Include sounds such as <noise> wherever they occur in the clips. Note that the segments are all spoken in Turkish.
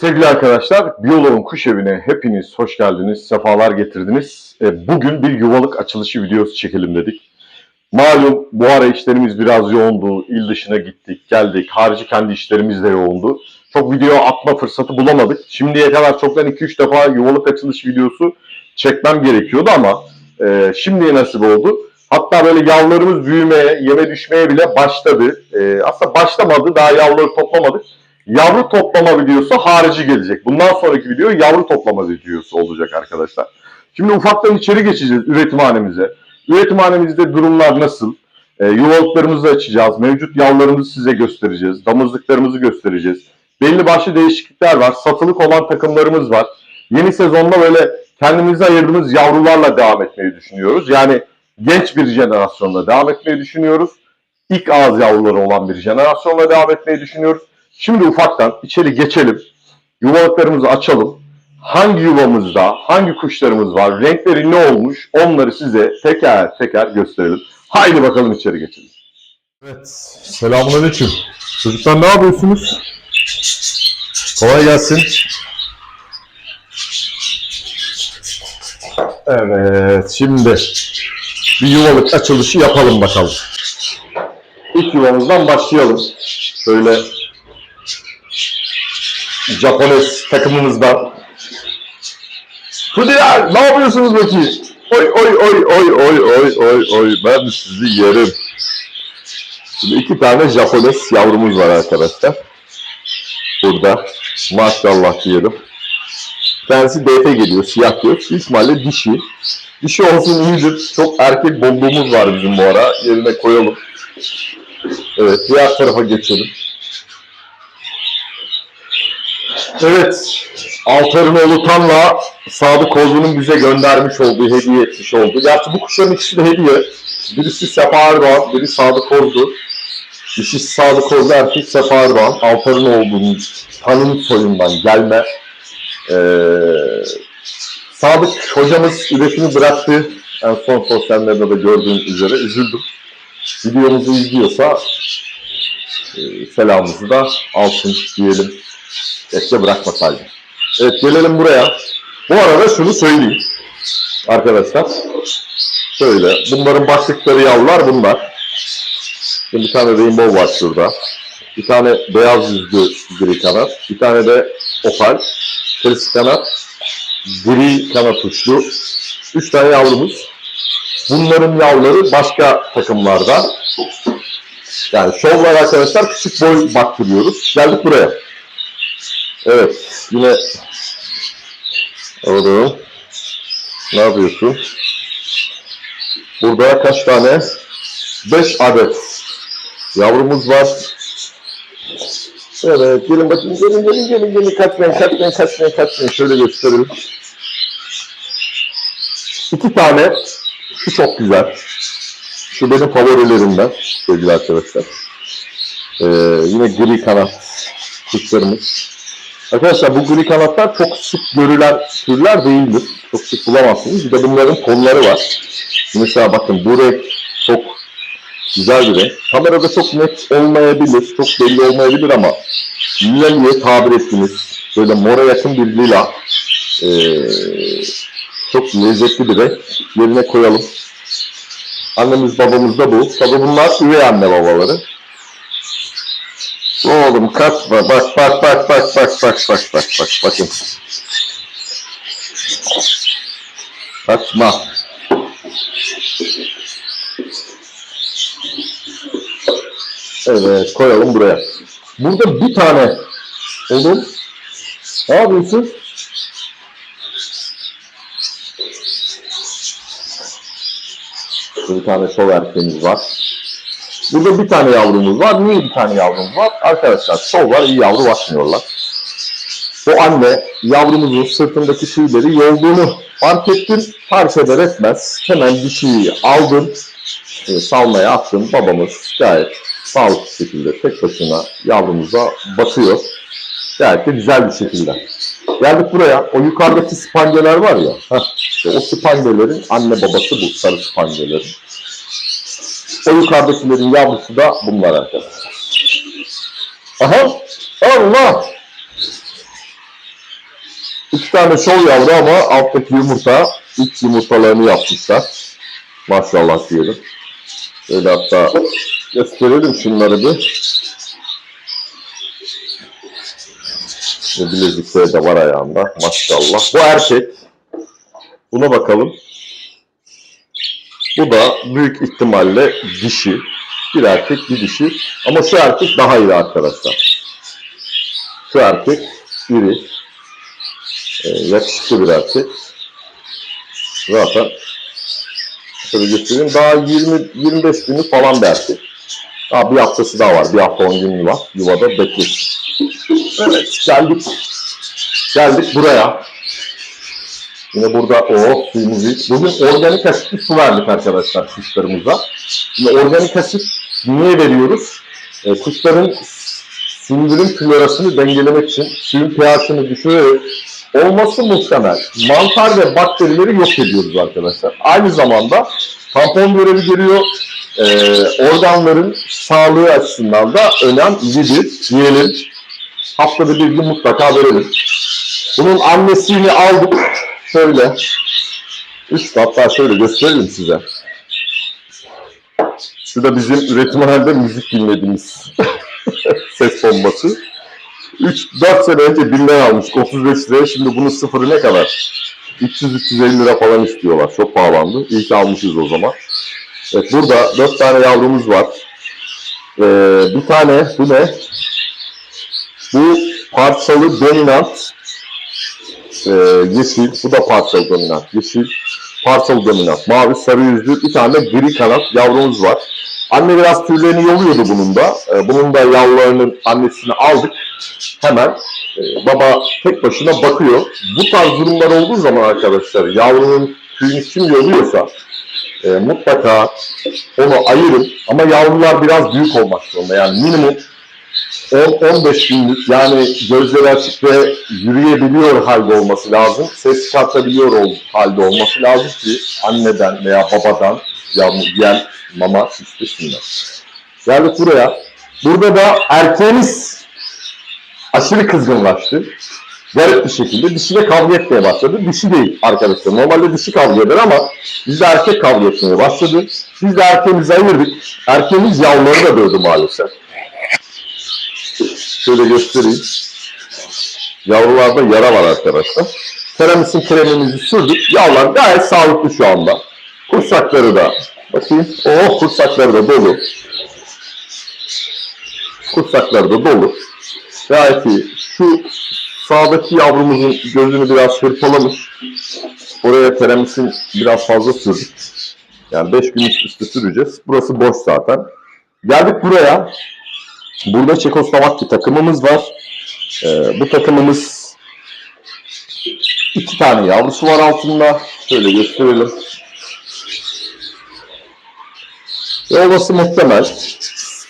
sevgili arkadaşlar, Biyoloğun Kuş Evi'ne hepiniz hoş geldiniz, sefalar getirdiniz. E, Bugün bir yuvalık açılışı videosu çekelim dedik. Malum bu ara işlerimiz biraz yoğundu, il dışına gittik, geldik, harici kendi işlerimiz de yoğundu. Çok video atma fırsatı bulamadık. Şimdiye kadar çoktan 2-3 defa yuvalık açılış videosu çekmem gerekiyordu ama e, şimdiye nasip oldu. Hatta böyle yavrularımız büyümeye, yeme düşmeye bile başladı. E, aslında başlamadı, daha yavruları toplamadık. Yavru toplama videosu harici gelecek. Bundan sonraki video yavru toplama videosu olacak arkadaşlar. Şimdi ufaktan içeri geçeceğiz üretimhanemize. Üretimhanemizde durumlar nasıl? E, yuvalıklarımızı açacağız. Mevcut yavrularımızı size göstereceğiz. Damızlıklarımızı göstereceğiz. Belli başlı değişiklikler var. Satılık olan takımlarımız var. Yeni sezonda böyle kendimize ayırdığımız yavrularla devam etmeyi düşünüyoruz. Yani genç bir jenerasyonla devam etmeyi düşünüyoruz. İlk ağız yavruları olan bir jenerasyonla devam etmeyi düşünüyoruz. Şimdi ufaktan içeri geçelim. Yuvalıklarımızı açalım. Hangi yuvamızda, hangi kuşlarımız var, renkleri ne olmuş onları size teker teker gösterelim. Haydi bakalım içeri geçelim. Evet, selamünaleyküm. Çocuklar ne yapıyorsunuz? Kolay gelsin. Evet, şimdi bir yuvalık açılışı yapalım bakalım. İlk yuvamızdan başlayalım. Şöyle Japones takımımızdan. Fudiler ne yapıyorsunuz bakayım? Oy oy oy oy oy oy oy oy ben sizi yerim. Şimdi iki tane Japones yavrumuz var arkadaşlar. Burada maşallah diyelim. Tanesi DP geliyor, siyah göz. İhtimalle dişi. Dişi olsun iyidir. Çok erkek bombuğumuz var bizim bu ara. Yerine koyalım. Evet, diğer tarafa geçelim. Evet, Altar'ın oğlu Tan'la Sadık Kozlu'nun bize göndermiş olduğu, hediye etmiş olduğu. Gerçi bu kuşların ikisi de hediye. Birisi Sefa Erdoğan, biri Sadık Kozlu. Dişi Sadık Kozlu, erkek Sefa Erdoğan. Altar'ın oğlunun, Tan'ın soyundan gelme. Ee, Sadık hocamız üretimi bıraktı. En son sosyal medyada gördüğün üzere üzüldüm. Videomuzu izliyorsa e, selamımızı da alsın diyelim. Keşke bırakmasaydım. Evet gelelim buraya. Bu arada şunu söyleyeyim. Arkadaşlar. Şöyle. Bunların başlıkları yavrular bunlar. Şimdi bir tane rainbow var şurada. Bir tane beyaz yüzlü gri kanat. Bir tane de opal. Kırık kanat. Gri kanat uçlu. Üç tane yavrumuz. Bunların yavruları başka takımlarda. Yani şovlar arkadaşlar küçük boy baktırıyoruz. Geldik buraya. Evet, yine oğlum ne yapıyorsun? Burada kaç tane? 5 adet yavrumuz var. Evet, gelin bakayım, gelin, gelin, gelin, gelin, kaçmayın, kaçmayın, kaçmayın, kaçmayın. Şöyle gösterelim. İki tane, şu çok güzel. Şu benim favorilerimden sevgili arkadaşlar. Ee, yine gri kanat kuşlarımız. Arkadaşlar bu gri kanatlar çok sık görülen türler değildir. Çok sık bulamazsınız. Bir de bunların tonları var. Mesela bakın bu renk çok güzel bir renk. Kamerada çok net olmayabilir, çok belli olmayabilir ama lila diye tabir ettiniz. Böyle mora yakın bir lila. Ee, çok lezzetli bir renk. Yerine koyalım. Annemiz babamız da bu. Tabii bunlar üvey anne babaları. Oğlum kaçma. Bak bak bak bak bak bak bak bak bak bakın. Kaçma. Evet koyalım buraya. Burada bir tane. Oğlum. Ne yapıyorsun? Bir tane şov erkeğimiz var. Burada bir tane yavrumuz var. Niye bir tane yavrumuz var? Arkadaşlar şovlar iyi yavru bakmıyorlar. O anne yavrumuzun sırtındaki tüyleri yolduğunu fark ettim. Fark eder etmez. Hemen dişiyi aldım. E, salmaya attım. Babamız gayet sağlıklı şekilde tek başına yavrumuza bakıyor. Gayet de güzel bir şekilde. Geldik buraya. O yukarıdaki spangeler var ya. Heh, işte o spangelerin anne babası bu sarı spangelerin. O yukarıdakilerin yavrusu da bunlar arkadaşlar. Aha! Allah! İki tane şov yavru ama alttaki yumurta ilk yumurtalarını yapmışlar. Maşallah diyelim. Böyle hatta gösterelim şunları bir. Bilezikleri de var ayağında. Maşallah. Bu erkek. Buna bakalım. Bu da büyük ihtimalle dişi. Bir erkek bir dişi. Ama şu erkek daha iyi arkadaşlar. Şu erkek iri. Ee, yakışıklı bir erkek. Zaten şöyle göstereyim. Daha 20-25 günü falan bir erkek. Daha bir haftası daha var. Bir hafta 10 günü var. Yuvada beklesin. Evet geldik. Geldik buraya. Yine burada o suyumuz iyi. Bugün organik asitli su verdik arkadaşlar kuşlarımıza. Şimdi organik asit niye veriyoruz? E, kuşların sindirim florasını dengelemek için suyun pH'ini düşürerek olması muhtemel mantar ve bakterileri yok ediyoruz arkadaşlar. Aynı zamanda tampon görevi görüyor. E, organların sağlığı açısından da önemlidir diyelim. Haftada bir gün mutlaka verelim. Bunun annesini aldık. Şöyle. Üst hatta şöyle gösterelim size. Şurada bizim üretimhanede müzik dinlediğimiz <laughs> ses bombası. 3-4 sene önce binden almıştık 35 liraya. Şimdi bunun sıfırı ne kadar? 300-350 lira falan istiyorlar. Çok pahalandı. İyi ki almışız o zaman. Evet, burada 4 tane yavrumuz var. Ee, bir tane bu ne? Bu parçalı dominant e, yeşil. Bu da parçalı dominant yeşil. Parçalı dominant mavi sarı yüzlü bir tane gri kanat yavrumuz var. Anne biraz tüylerini yoluyordu bunun da. E, bunun da yavrularının annesini aldık. Hemen e, baba tek başına bakıyor. Bu tarz durumlar olduğu zaman arkadaşlar yavrunun tüyünü kim yoluyorsa e, mutlaka onu ayırın. Ama yavrular biraz büyük olmak zorunda. Yani minimum 10-15 günlük yani gözleri açık ve yürüyebiliyor halde olması lazım. Ses çıkartabiliyor ol, halde olması lazım ki anneden veya babadan yem, mama istesinler. Geldik buraya. Burada da erkeğimiz aşırı kızgınlaştı. Garip bir şekilde dişiyle kavga etmeye başladı. Dişi değil arkadaşlar. Normalde dişi kavga eder ama bizde erkek kavga etmeye başladı. Biz de erkeğimizi ayırdık. Erkeğimiz yavruları da dövdü maalesef. Şöyle göstereyim. Yavrularda yara var arkadaşlar. Keramisin kremimizi sürdük. Yavrular gayet sağlıklı şu anda. Kursakları da bakayım. Oh kursakları da dolu. Kursakları da dolu. Gayet iyi. Şu sağdaki yavrumuzun gözünü biraz hırpalamış. Oraya keramisin biraz fazla sürdük. Yani 5 gün üst üste süreceğiz. Burası boş zaten. Geldik buraya. Burada Çekoslovak takımımız var. Ee, bu takımımız iki tane yavrusu var altında. Şöyle gösterelim. Ve olası muhtemel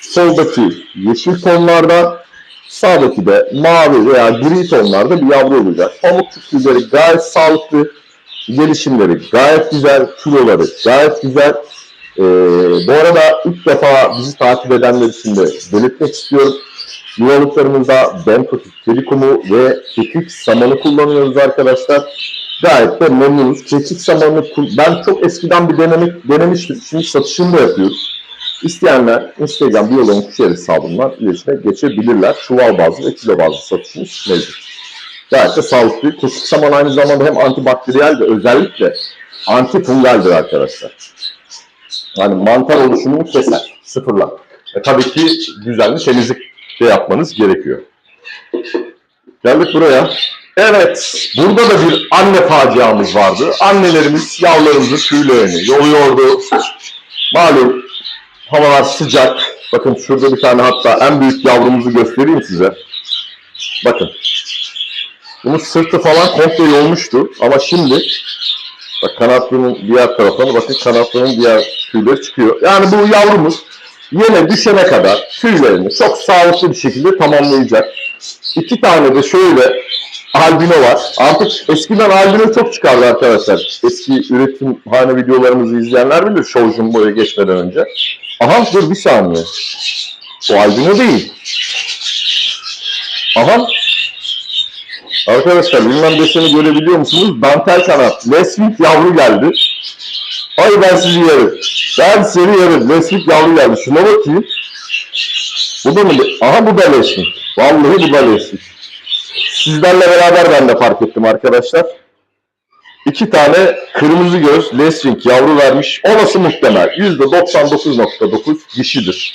soldaki yeşil tonlarda sağdaki de mavi veya gri tonlarda bir yavru olacak. Pamuk tüyleri gayet sağlıklı. Gelişimleri gayet güzel. Kiloları gayet güzel. Ee, bu arada ilk defa bizi takip edenler için de belirtmek istiyorum. Yuvalıklarımızda Bentotik Telekom'u ve kekik samanı kullanıyoruz arkadaşlar. Gayet de memnunuz. Kekik samanı ben çok eskiden bir denemek denemiştim. Şimdi satışını da yapıyoruz. İsteyenler Instagram biyoloğun kuşer hesabından iletişime geçebilirler. Çuval bazlı ve kilo bazlı satışımız mevcut. Gayet de sağlıklı. Kekik saman aynı zamanda hem antibakteriyel ve özellikle antifungaldir arkadaşlar. Yani mantar oluşumunu keser, sıfırlar. E, tabii ki düzenli temizlik de yapmanız gerekiyor. Geldik buraya. Evet, burada da bir anne faciamız vardı. Annelerimiz yavrularımızı tüylerini yoluyordu. Malum havalar sıcak. Bakın şurada bir tane hatta en büyük yavrumuzu göstereyim size. Bakın. Bunun sırtı falan komple yolmuştu. Ama şimdi Bak kanatlının diğer tarafına bakın kanatlının diğer tüyleri çıkıyor. Yani bu yavrumuz yine düşene kadar tüylerini çok sağlıklı bir şekilde tamamlayacak. İki tane de şöyle albino var. Artık eskiden albino çok çıkardı arkadaşlar. Eski üretim hane videolarımızı izleyenler bilir Showjun buraya geçmeden önce. Aha dur bir saniye. O albino değil. Aha. Arkadaşlar bilmem deseni görebiliyor musunuz? Dantel kanat. Lesmik yavru geldi. Ay ben sizi yerim. Ben seni yerim. Lesmik yavru geldi. Şuna bakayım. Bu da mı? Aha bu da Lesmik. Vallahi bu da Lesmik. Sizlerle beraber ben de fark ettim arkadaşlar. İki tane kırmızı göz Lesmik yavru vermiş. Olası muhtemel. %99.9 dişidir.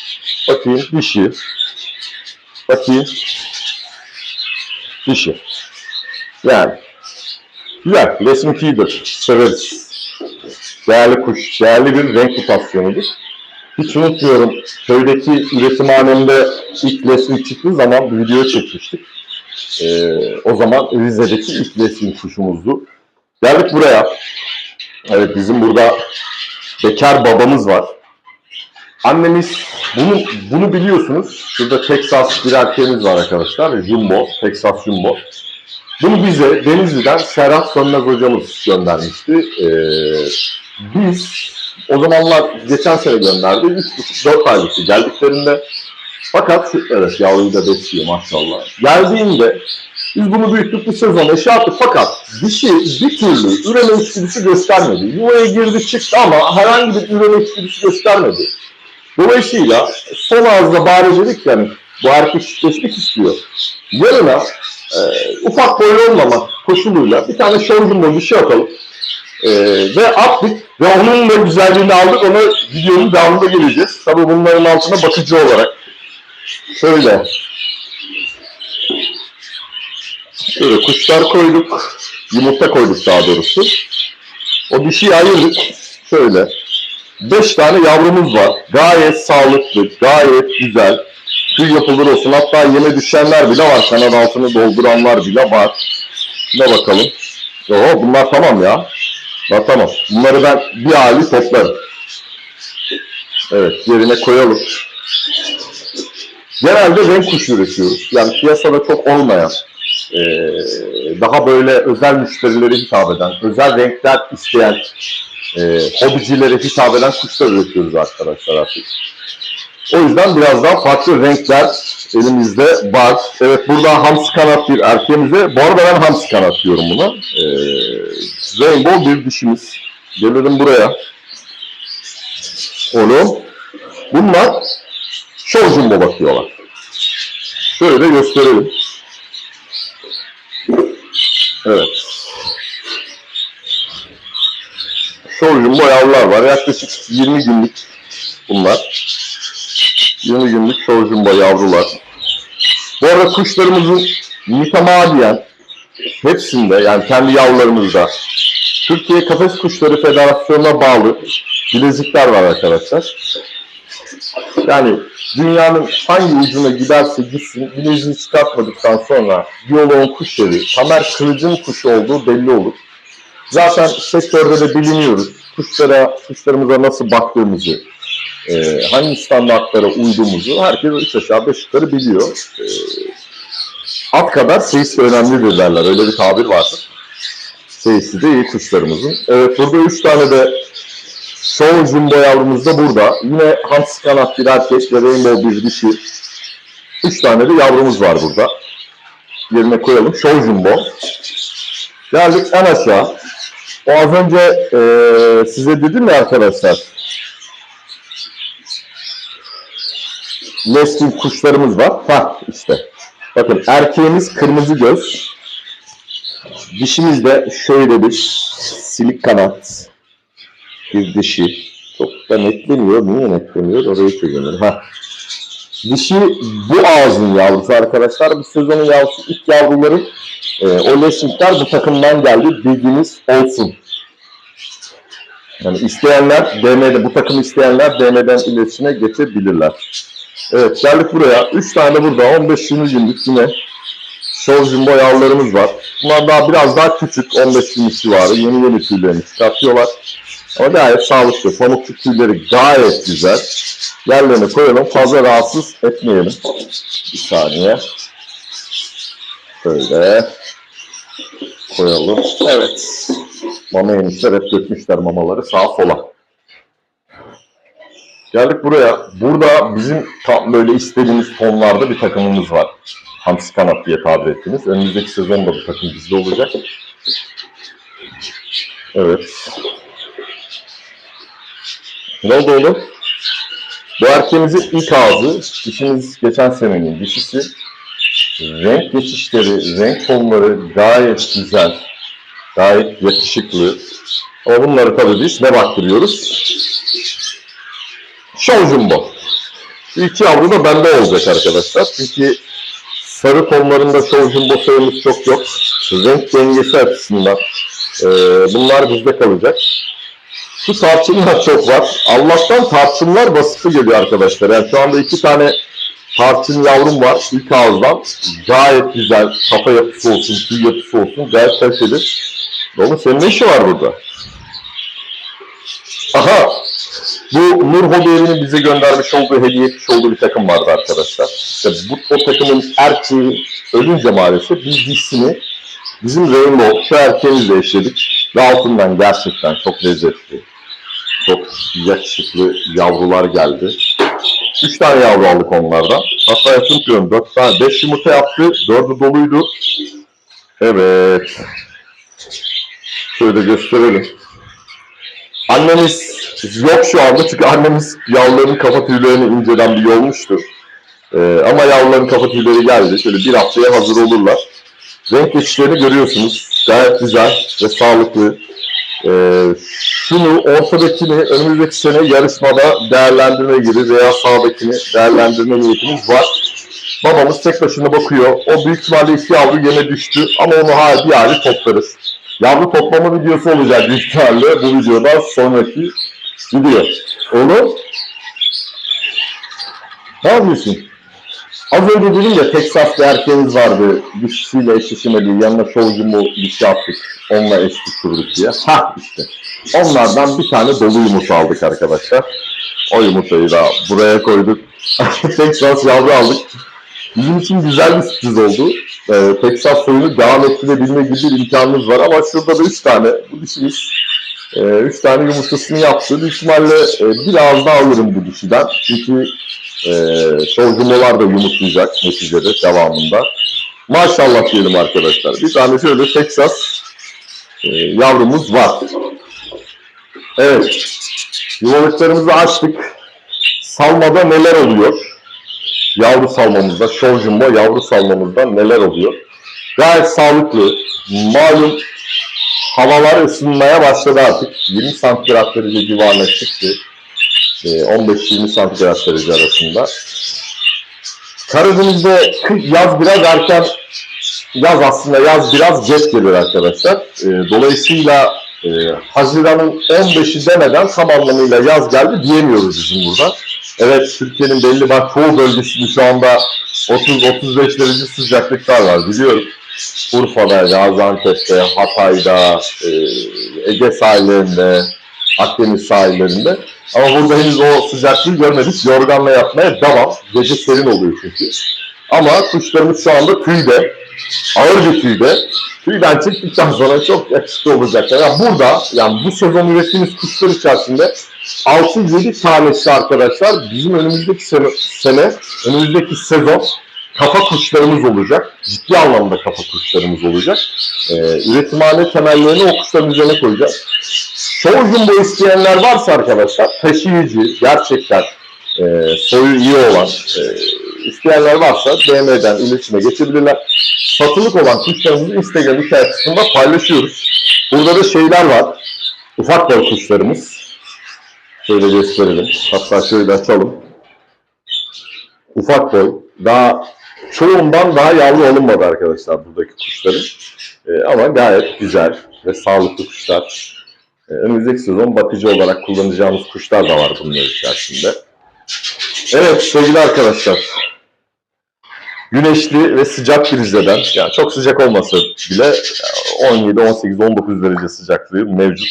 Bakayım dişi. Bakayım. Dişi. Yani. Güzel. Lesmik iyidir. Severiz. Değerli kuş. Değerli bir renk mutasyonudur. Hiç unutmuyorum. Köydeki üretimhanemde ilk Lesmik çıktığı zaman bir video çekmiştik. Ee, o zaman Rize'deki ilk Lesmik kuşumuzdu. Geldik buraya. Evet bizim burada bekar babamız var. Annemiz bunu bunu biliyorsunuz. Şurada Texas bir erkeğimiz var arkadaşlar. Jumbo, Texas Jumbo. Bunu bize Denizli'den Serhat Sönmez hocamız göndermişti. Ee, biz o zamanlar geçen sene gönderdi. 3,5-4 aylıktı geldiklerinde. Fakat evet yavruyu da besliyor maşallah. Geldiğinde biz bunu büyüttük bu sezon eşya attık fakat dişi bir türlü üreme içgüdüsü göstermedi. Yuvaya girdi çıktı ama herhangi bir üreme içgüdüsü göstermedi. Dolayısıyla son ağızda bari dedik yani bu erkek çiftleşmek istiyor. Yarına e, ufak boylu olmamak koşuluyla bir tane showroom'da bir şey atalım. E, ve attık ve onun da güzelliğini aldık. Ona videonun devamında geleceğiz. Tabii bunların altına bakıcı olarak. Şöyle. Şöyle kuşlar koyduk. Yumurta koyduk daha doğrusu. O dişiyi ayırdık. Şöyle. Beş tane yavrumuz var. Gayet sağlıklı, gayet güzel. Tüy yapılır olsun. Hatta yeme düşenler bile var. Kanat altını dolduranlar bile var. Şuna bakalım. Oo, bunlar tamam ya. Bunlar tamam. Bunları ben bir hali toplarım. Evet, yerine koyalım. Genelde renk kuşu üretiyoruz. Yani piyasada çok olmayan, daha böyle özel müşterilere hitap eden, özel renkler isteyen e, hobicilere hitap eden kuşlar üretiyoruz arkadaşlar artık. O yüzden biraz daha farklı renkler elimizde var. Evet burada hamsi kanat bir erkeğimize. Bu arada ben hamsi kanat diyorum buna. E, rainbow bir dişimiz. Gelelim buraya. Oğlum. Bunlar show jumbo bakıyorlar. Şöyle gösterelim. Evet. Showroom yavrular var. Yaklaşık 20 günlük bunlar. 20 günlük showroom yavrular. Bu arada kuşlarımızın mütemadiyen hepsinde yani kendi yavrularımızda Türkiye Kafes Kuşları Federasyonu'na bağlı bilezikler var arkadaşlar. Yani dünyanın hangi ucuna giderse gitsin bileziği çıkartmadıktan sonra biyoloğun kuş evi, Tamer Kılıç'ın kuşu olduğu belli olur. Zaten sektörde de biliniyoruz. Kuşlara, kuşlarımıza nasıl baktığımızı, e, hangi standartlara uyduğumuzu herkes üç aşağı beş yukarı biliyor. E, at kadar seyis de önemlidir derler. Öyle bir tabir vardır. Seyisi de iyi kuşlarımızın. Evet burada üç tane de Show Jumbo yavrumuz da burada. Yine Hamsi kanat bir erkek ve Rainbow bir dişi. Üç tane de yavrumuz var burada. Yerine koyalım. Show Jumbo. Geldik en aşağı. O az önce eee, size dedim ya arkadaşlar. Nesli kuşlarımız var. Ha işte. Bakın erkeğimiz kırmızı göz. Dişimiz de şöyle bir silik kanat. Bir dişi. Çok da netlemiyor. Niye netlemiyor? Orayı çözüyorum. Ha. Dişi bu ağzın yavrusu arkadaşlar. Bu sezonun yavrusu ilk yavruları e, o leşlikler bu takımdan geldi. Bilginiz olsun. Yani isteyenler DM'de bu takım isteyenler DM'den iletişime geçebilirler. Evet geldik buraya. 3 tane burada 15-20 günlük yine Show Jumbo yavrularımız var. Bunlar daha biraz daha küçük 15 günlük civarı. Yeni yeni tüylerini çıkartıyorlar. Ama gayet sağlıklı. Pamukçuk tüyleri gayet güzel. Yerlerine koyalım. Fazla rahatsız etmeyelim. Bir saniye. Şöyle koyalım. Evet. Mama yemişler. Hep dökmüşler mamaları sağa sola. Geldik buraya. Burada bizim tam böyle istediğimiz tonlarda bir takımımız var. Hamsi kanat diye tabir ettiniz. Önümüzdeki sezon da bu takım bizde olacak. Evet. Ne oldu oğlum? Bu erkeğimizin ilk ağzı, dişimiz geçen senenin dişisi. Renk geçişleri, renk tonları gayet güzel, gayet yakışıklı. Ama bunları tabii biz ne baktırıyoruz? Show Jumbo. İki yavru da bende olacak arkadaşlar. Çünkü sarı tonlarında Show Jumbo sayımız çok yok. Renk dengesi açısından e, bunlar bizde kalacak. Şu tarçınlar çok var. Allah'tan tarçınlar basitli geliyor arkadaşlar. Yani şu anda iki tane tarçın yavrum var ilk ağızdan. Gayet güzel. Kafa yapısı olsun, tüy yapısı olsun. Gayet kaliteli. Oğlum senin ne işi var burada? Aha! Bu Nur Hobi Evi'nin bize göndermiş olduğu, hediye etmiş olduğu bir takım vardı arkadaşlar. İşte bu o takımın erkeği ölünce maalesef biz dişini bizim Rainbow şu erkeğimizle eşledik. Ve altından gerçekten çok lezzetli, çok yakışıklı yavrular geldi. Üç tane yavru aldık onlardan. Hatta yapıyorum dört tane, beş yumurta yaptı, dördü doluydu. Evet. Şöyle gösterelim. Annemiz yok şu anda çünkü annemiz yavruların kafa tüylerini inceden bir yolmuştu. Ee, ama yavruların kafa tüyleri geldi. Şöyle bir haftaya hazır olurlar. Renk geçişlerini görüyorsunuz. Gayet güzel ve sağlıklı. Ee, şunu ortadakini önümüzdeki sene yarışmada değerlendirme gibi veya sağdakini değerlendirme niyetimiz var. Babamız tek başına bakıyor. O büyük ihtimalle iki yavru yeme düştü ama onu hala bir hali toplarız. Yavru toplama videosu olacak büyük ihtimalle bu videodan sonraki video. Oğlum ne yapıyorsun? Az önce dedim ya Texas bir vardı. Dişisiyle eşleşemedi. Yanına şovcumu dişi attık. Onunla eş tutturduk diye. Ha işte. Onlardan bir tane dolu yumurta aldık arkadaşlar. O yumurtayı da buraya koyduk. <laughs> Texas yavru aldık. Bizim için güzel bir sürpriz oldu. Ee, Texas soyunu devam ettirebilme gibi bir imkanımız var ama şurada da 3 tane bu dişimiz 3 tane yumurtasını yaptı. Büyük ihtimalle e, biraz daha alırım bu dişiden. Çünkü e, şovcumolar da yumurtlayacak neticede devamında. Maşallah diyelim arkadaşlar. Bir tane şöyle Texas e, yavrumuz var. Evet. Yuvalıklarımızı açtık. Salmada neler oluyor? Yavru salmamızda, şov jumbo yavru salmamızda neler oluyor? Gayet sağlıklı. Malum havalar ısınmaya başladı artık. 20 santigrat derece civarına çıktı. Ee, 15-20 santigrat derece arasında. Karadeniz'de yaz biraz erken, yaz aslında yaz biraz geç gelir arkadaşlar. Ee, dolayısıyla e, Haziran'ın 15'i demeden tam anlamıyla yaz geldi diyemiyoruz bizim burada. Evet Türkiye'nin belli bak çoğu bölgesinde şu anda 30-35 derece sıcaklıklar var biliyorum. Urfa'da, Gaziantep'te, Hatay'da, e, Ege sahillerinde, Akdeniz sahillerinde. Ama burada henüz o sıcaklığı görmedik. Yorganla yatmaya devam. Gece serin oluyor çünkü. Ama kuşlarımız şu anda tüyde. Ağır bir tüyde. Tüyden çıktıktan sonra çok yakışıklı olacaklar. Yani burada yani bu sezon ürettiğimiz kuşlar içerisinde 6-7 tanesi arkadaşlar bizim önümüzdeki sene, sene önümüzdeki sezon kafa kuşlarımız olacak. Ciddi anlamda kafa kuşlarımız olacak. Ee, üretimhane temellerini o kuşların üzerine koyacağız. Jumbo isteyenler varsa arkadaşlar taşıyıcı gerçekten e, soyu iyi olan e, isteyenler varsa DM'den iletişime geçebilirler. Satılık olan kuşlarımızı Instagram hikayesinde paylaşıyoruz. Burada da şeyler var. Ufak boy kuşlarımız. Şöyle gösterelim. Hatta şöyle açalım. Ufak boy. Daha çoğundan daha yavru alınmadı arkadaşlar buradaki kuşların. Ee, ama gayet güzel ve sağlıklı kuşlar. Ee, önümüzdeki sezon bakıcı olarak kullanacağımız kuşlar da var bunların içerisinde. Evet sevgili arkadaşlar. Güneşli ve sıcak bir Rize'den, yani çok sıcak olmasa bile 17, 18, 19 derece sıcaklığı mevcut.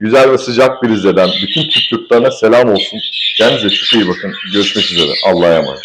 Güzel ve sıcak bir Rize'den bütün Türk selam olsun. Kendinize çok iyi bakın. Görüşmek üzere. Allah'a emanet.